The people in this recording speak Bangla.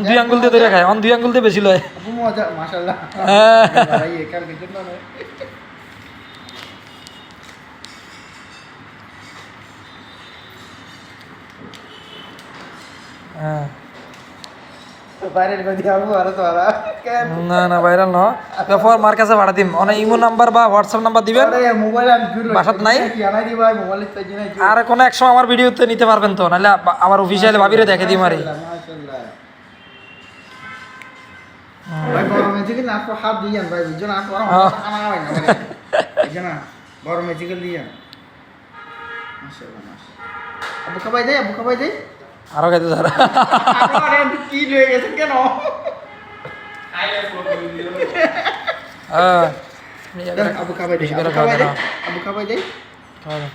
দুই আঙ্গুল দিয়ে ধরে খায় অন দুই আঙ্গুল দিয়ে বেশি লয় হ্যাঁ। না দিয়ে না ভাইরাল ন ব্যাপার মার কাছে ভাড়া দিম। অনেক ইমো নাম্বার বা হোয়াটসঅ্যাপ নাম্বার দিবেন। বাসাত নাই? কি আনাই দি মোবাইল তো আর কোনো এক সময় আমার ভিডিওতে নিতে পারবেন তো নাহলে আমার অফিসিয়ালি ভাবিরে দেখে দিই মারি গরমে থেকে না তো হাত দিয়েন ভাই বুঝছেন আর গরম। খানা না বুঝছেন না? গরমে থেকে দিয়েন মাশাআল্লাহ মাশাআল্লাহ। আবু খাবাই দেই আবু খাবাই দেই আরও খাইতে স্যার আপনারা কি লয়ে গেছেন কেন হ্যাঁ আবু খাবাই দেই বেশি করে আবু খাবাই খাওয়া দেই দাও। আবু খাবাই দেই খাওয়া দাও।